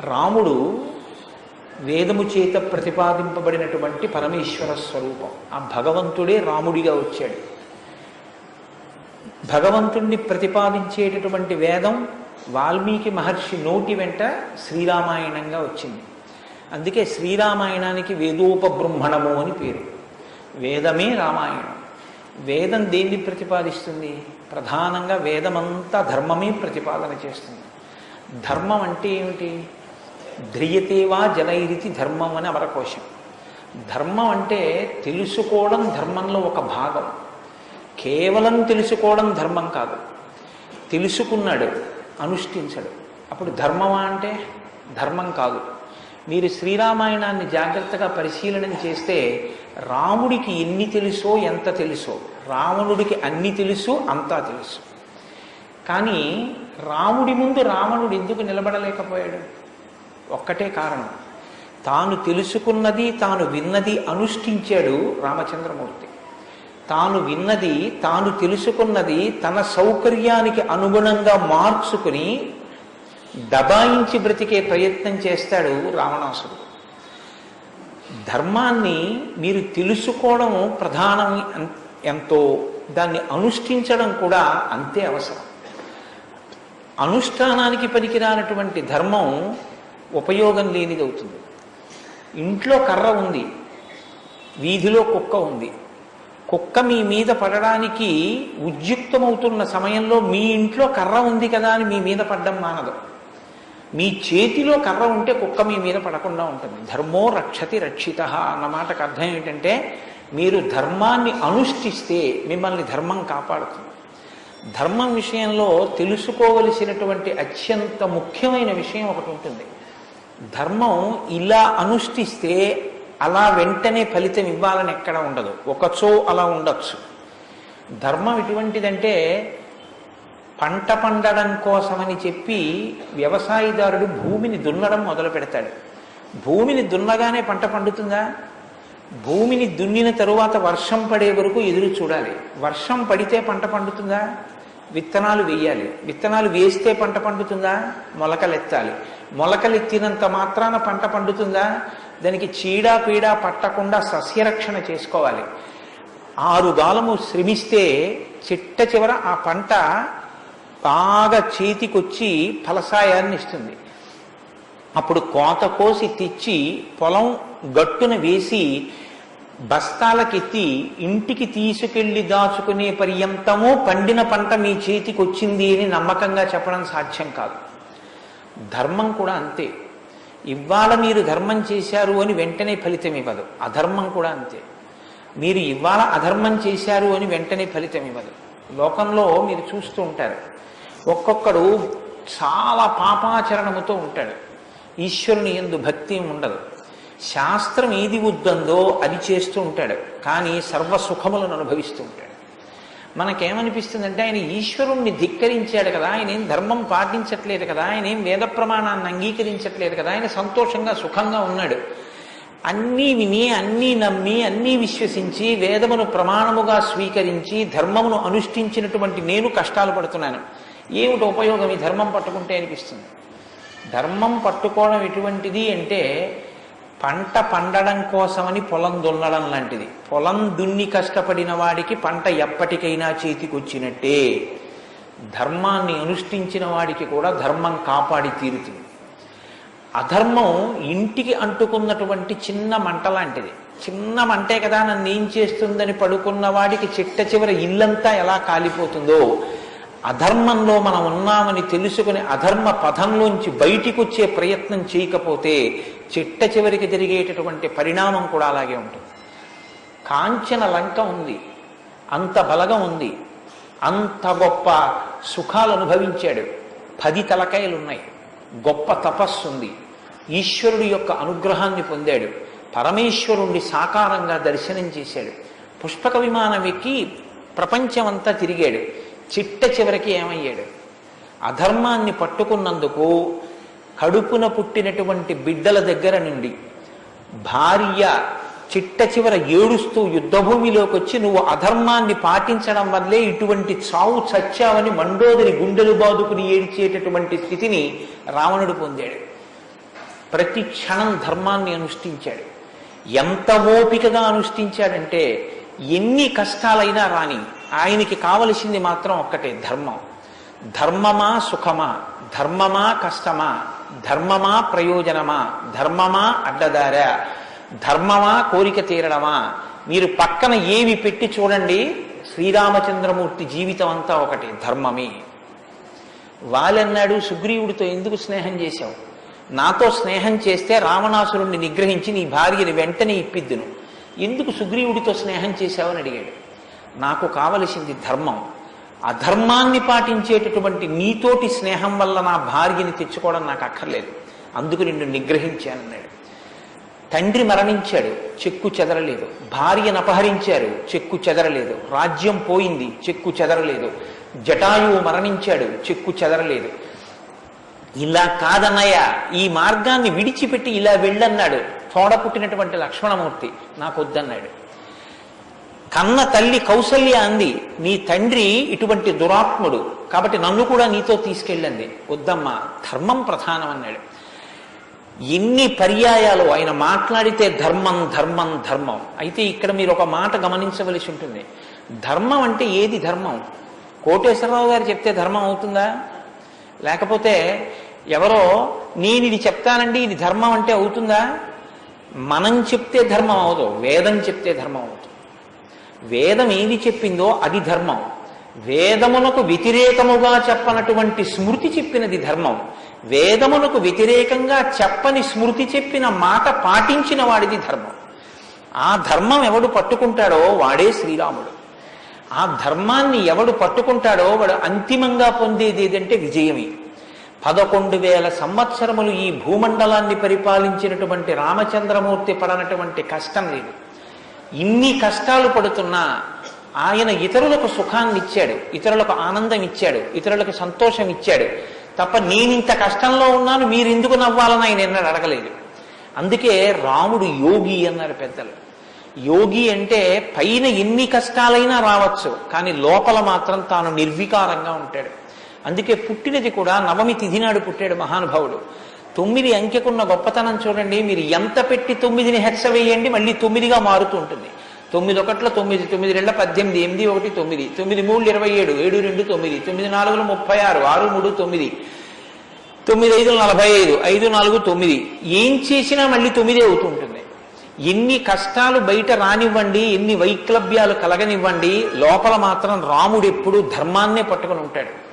రాముడు వేదము చేత ప్రతిపాదింపబడినటువంటి పరమేశ్వర స్వరూపం. ఆ భగవంతుడే రాముడిగా వచ్చాడు. భగవంతుణ్ణి ప్రతిపాదించేటటువంటి వేదం వాల్మీకి మహర్షి నోటి వెంట శ్రీరామాయణంగా వచ్చింది. అందుకే శ్రీరామాయణానికి వేదోపబ్రహ్మణము అని పేరు. వేదమే రామాయణం. వేదం దేన్ని ప్రతిపాదిస్తుంది? ప్రధానంగా వేదమంతా ధర్మమే ప్రతిపాదన చేస్తుంది. ధర్మం అంటే ఏమిటి? ధ్రియతేవా జనైరితి ధర్మం అని అమరకోశం ధర్మం అంటే తెలుసుకోవడం ధర్మంలో ఒక భాగం. కేవలం తెలుసుకోవడం ధర్మం కాదు. తెలుసుకున్నాడు అనుష్ఠించడు. అప్పుడు ధర్మమా అంటే ధర్మం కాదు. మీరు శ్రీరామాయణాన్ని జాగ్రత్తగా పరిశీలన చేస్తే రాముడికి ఎన్ని తెలుసో ఎంత తెలుసో రావణుడికి అన్ని తెలుసు అంతా తెలుసు. కానీ రాముడి ముందు రావణుడు ఎందుకు నిలబడలేకపోయాడు? ఒక్కటే కారణం. తాను తెలుసుకున్నది తాను విన్నది అనుష్ఠించాడు రామచంద్రమూర్తి. తాను విన్నది తాను తెలుసుకున్నది తన సౌకర్యానికి అనుగుణంగా మార్చుకుని దబాయించి బ్రతికే ప్రయత్నం చేస్తాడు రావణాసుడు. ధర్మాన్ని మీరు తెలుసుకోవడం ప్రధానం ఎంతో దాన్ని అనుష్ఠించడం కూడా అంతే అవసరం. అనుష్ఠానానికి పనికిరానటువంటి ధర్మం ఉపయోగం లేనిది అవుతుంది. ఇంట్లో కర్ర ఉంది వీధిలో కుక్క ఉంది. కుక్క మీ మీద పడడానికి ఉద్యుక్తమవుతున్న సమయంలో మీ ఇంట్లో కర్ర ఉంది కదా అని మీ మీద పడ్డం మానదు. మీ చేతిలో కర్ర ఉంటే కుక్క మీ మీద పడకుండా ఉంటుంది. ధర్మో రక్షతి రక్షిత అన్న మాటకు అర్థం ఏంటంటే మీరు ధర్మాన్ని అనుష్ఠిస్తే మిమ్మల్ని ధర్మం కాపాడుతుంది. ధర్మం విషయంలో తెలుసుకోవలసినటువంటి అత్యంత ముఖ్యమైన విషయం ఒకటి ఉంటుంది. ధర్మం ఇలా అనుష్ఠిస్తే అలా వెంటనే ఫలితం ఇవ్వాలని ఎక్కడ ఉండదు. ఒకచో అలా ఉండొచ్చు. ధర్మం ఎటువంటిదంటే పంట పండడం కోసమని చెప్పి వ్యవసాయదారుడు భూమిని దున్నడం మొదలు పెడతాడు. భూమిని దున్నగానే పంట పండుతుందా? భూమిని దున్నిన తరువాత వర్షం పడే వరకు ఎదురు చూడాలి. వర్షం పడితే పంట పండుతుందా? విత్తనాలు వేయాలి. విత్తనాలు వేస్తే పంట పండుతుందా? మొలకలెత్తాలి. మొలకలెత్తినంత మాత్రాన పంట పండుతుందా? దానికి చీడా పీడా పట్టకుండా సస్యరక్షణ చేసుకోవాలి. ఆరు గాలము శ్రమిస్తే చిట్ట చివర ఆ పంట బాగా చేతికొచ్చి ఫలసాయాన్ని ఇస్తుంది. అప్పుడు కోత కోసి తెచ్చి పొలం గట్టున వేసి బస్తాలకెత్తి ఇంటికి తీసుకెళ్ళి దాచుకునే పర్యంతము పండిన పంట మీ చేతికి వచ్చింది అని నమ్మకంగా చెప్పడం సాధ్యం కాదు. ధర్మం కూడా అంతే. ఇవాళ మీరు ధర్మం చేశారు అని వెంటనే ఫలితం ఇవ్వదు. అధర్మం కూడా అంతే. మీరు ఇవాళ అధర్మం చేశారు అని వెంటనే ఫలితం ఇవ్వదు. లోకంలో మీరు చూస్తూ ఉంటారు. ఒక్కొక్కడు చాలా పాపాచరణముతో ఉంటాడు. ఈశ్వరుని ఎందు భక్తి ఉండదు శాస్త్రం ఏది వద్దందో అది చేస్తూ ఉంటాడు. కానీ సర్వ సుఖములను అనుభవిస్తూ ఉంటాడు. మనకేమనిపిస్తుందంటే ఆయన ఈశ్వరుణ్ణి ధిక్కరించాడు కదా ఆయన ఏం ధర్మం పాటించట్లేదు కదా ఆయన ఏం వేద ప్రమాణాన్ని అంగీకరించట్లేదు కదా ఆయన సంతోషంగా సుఖంగా ఉన్నాడు. అన్నీ విని అన్నీ నమ్మి అన్నీ విశ్వసించి వేదమును ప్రమాణముగా స్వీకరించి ధర్మమును అనుష్ఠించినటువంటి నేను కష్టాలు పడుతున్నాను. ఏమిటి ఉపయోగం ఈ ధర్మం పట్టుకుంటే అనిపిస్తుంది? ధర్మం పట్టుకోవడం ఎటువంటిది అంటే పంట పండడం కోసమని పొలం దున్నడం లాంటిది. పొలం దున్ని కష్టపడిన వాడికి పంట ఎప్పటికైనా చేతికొచ్చినట్టే. ధర్మాన్ని అనుష్ఠించిన వాడికి కూడా ధర్మం కాపాడి తీరుతుంది. అధర్మం ఇంటికి అంటుకున్నటువంటి చిన్న మంట లాంటిది. చిన్న మంటే కదా నన్ను ఏం చేస్తుందని పడుకున్న వాడికి చిట్ట చివర ఇల్లంతా ఎలా కాలిపోతుందో. అధర్మంలో మనం ఉన్నామని తెలుసుకుని అధర్మ పథంలోంచి బయటికి వచ్చే ప్రయత్నం చేయకపోతే చిట్ట చివరికి జరిగేటటువంటి పరిణామం కూడా అలాగే ఉంటుంది. కాంచన లంక ఉంది. అంత బలగం ఉంది. అంత గొప్ప సుఖాలు అనుభవించాడు. పది తలకాయలు ఉన్నాయి గొప్ప తపస్సు ఉంది. ఈశ్వరుడి యొక్క అనుగ్రహాన్ని పొందాడు. పరమేశ్వరుణ్ణి సాకారంగా దర్శనం చేశాడు. పుష్పక విమానం ఎక్కి ప్రపంచమంతా తిరిగాడు. చిట్ట చివరికి ఏమయ్యాడు? అధర్మాన్ని పట్టుకున్నందుకు కడుపున పుట్టినటువంటి బిడ్డల దగ్గర నుండి భార్య చిట్ట చివర ఏడుస్తూ యుద్ధభూమిలోకి వచ్చి నువ్వు అధర్మాన్ని పాటించడం వల్లే ఇటువంటి చావు చచ్చావని మండోదరి గుండెలు బాదుకుని ఏడ్చేటటువంటి స్థితిని రావణుడు పొందాడు. ప్రతి క్షణం ధర్మాన్ని అనుష్ఠించాడు. ఎంత ఓపికగా అనుష్ఠించాడంటే ఎన్ని కష్టాలైనా రాని ఆయనకి కావలసింది మాత్రం ఒక్కటే ధర్మం. ధర్మమా సుఖమా? ధర్మమా కష్టమా? ధర్మమా ప్రయోజనమా? ధర్మమా అడ్డదారా? ధర్మమా కోరిక తీరడమా? మీరు పక్కన ఏవి పెట్టి చూడండి శ్రీరామచంద్రమూర్తి జీవితం అంతా ఒకటి ధర్మమే. వాలన్నాడు సుగ్రీవుడితో ఎందుకు స్నేహం చేశావు? నాతో స్నేహం చేస్తే రావణాసురుణ్ణి నిగ్రహించి నీ భార్యని వెంటనే ఇప్పిద్దును. ఎందుకు సుగ్రీవుడితో స్నేహం చేశావని అడిగాడు. నాకు కావలసింది ధర్మం. అధర్మాన్ని పాటించేటటువంటి నీతోటి స్నేహం వల్ల నా భార్యని తెచ్చుకోవడం నాకు అక్కర్లేదు. అందుకు నిన్ను నిగ్రహించానన్నాడు తండ్రి మరణించాడు చెక్కు చెదరలేదు. భార్యను అపహరించారు చెక్కు చెదరలేదు. రాజ్యం పోయింది చెక్కు చెదరలేదు. జటాయువు మరణించాడు చెక్కు చెదరలేదు. ఇలా కాదన్నయ్య ఈ మార్గాన్ని విడిచిపెట్టి ఇలా వెళ్ళన్నాడు. తోడ పుట్టినటువంటి లక్ష్మణమూర్తి నాకు వద్దన్నాడు కన్న తల్లి కౌసల్య అంది నీ తండ్రి ఇటువంటి దురాత్ముడు. కాబట్టి నన్ను కూడా నీతో తీసుకెళ్ళండి. వద్దమ్మా ధర్మం ప్రధానం అన్నాడు. ఎన్ని పర్యాయాలు ఆయన మాట్లాడితే ధర్మం ధర్మం ధర్మం. అయితే ఇక్కడ మీరు ఒక మాట గమనించవలసి ఉంటుంది. ధర్మం అంటే ఏది ధర్మం? కోటేశ్వరరావు గారు చెప్తే ధర్మం అవుతుందా? లేకపోతే ఎవరో నేను ఇది చెప్తానండి ఇది ధర్మం అంటే అవుతుందా? మనం చెప్తే ధర్మం అవదు వేదం చెప్తే ధర్మం అవుతుంది. వేదం ఏది చెప్పిందో అది ధర్మం. వేదమునకు వ్యతిరేకముగా చెప్పనటువంటి స్మృతి చెప్పినది ధర్మం. వేదమునకు వ్యతిరేకంగా చెప్పని స్మృతి చెప్పిన మాట పాటించిన వాడిది ధర్మం. ఆ ధర్మం ఎవడు పట్టుకుంటాడో వాడే శ్రీరాముడు. ఆ ధర్మాన్ని ఎవడు పట్టుకుంటాడో వాడు అంతిమంగా పొందేది ఏదంటే విజయమే. పదకొండు వేల సంవత్సరములు ఈ భూమండలాన్ని పరిపాలించినటువంటి రామచంద్రమూర్తి పడనటువంటి కష్టం లేదు. ఇన్ని కష్టాలు పడుతున్నా ఆయన ఇతరులకు సుఖాన్ని ఇచ్చాడు ఇతరులకు ఆనందం ఇచ్చాడు ఇతరులకు సంతోషం ఇచ్చాడు. తప్ప నేనింత కష్టంలో ఉన్నాను మీరు ఎందుకు నవ్వాలని ఆయన ఎన్నడూ అడగలేదు. అందుకే రాముడు యోగి అన్నారు పెద్దలు. యోగి అంటే పైన ఎన్ని కష్టాలైనా రావచ్చు కానీ లోపల మాత్రం తాను నిర్వికారంగా ఉంటాడు. అందుకే పుట్టినది కూడా నవమి తిథి నాడు పుట్టాడు మహానుభావుడు. తొమ్మిది అంకెకున్న గొప్పతనం చూడండి మీరు ఎంత పెట్టి తొమ్మిదిని హెచ్చ వేయండి మళ్ళీ తొమ్మిదిగా మారుతూ ఉంటుంది. తొమ్మిది ఒకట్ల తొమ్మిది తొమ్మిది రెండు పద్దెనిమిది ఎనిమిది ఒకటి తొమ్మిది. తొమ్మిది మూడు ఇరవై ఏడు ఏడు రెండు తొమ్మిది. తొమ్మిది నాలుగులు ముప్పై ఆరు ఆరు మూడు తొమ్మిది. తొమ్మిది ఐదు నలభై ఐదు ఐదు నాలుగు తొమ్మిది. ఏం చేసినా మళ్ళీ తొమ్మిదే అవుతూ ఉంటుంది. ఎన్ని కష్టాలు బయట రానివ్వండి ఎన్ని వైక్లభ్యాలు కలగనివ్వండి లోపల మాత్రం రాముడు ఎప్పుడు ధర్మాన్నే పట్టుకొని ఉంటాడు.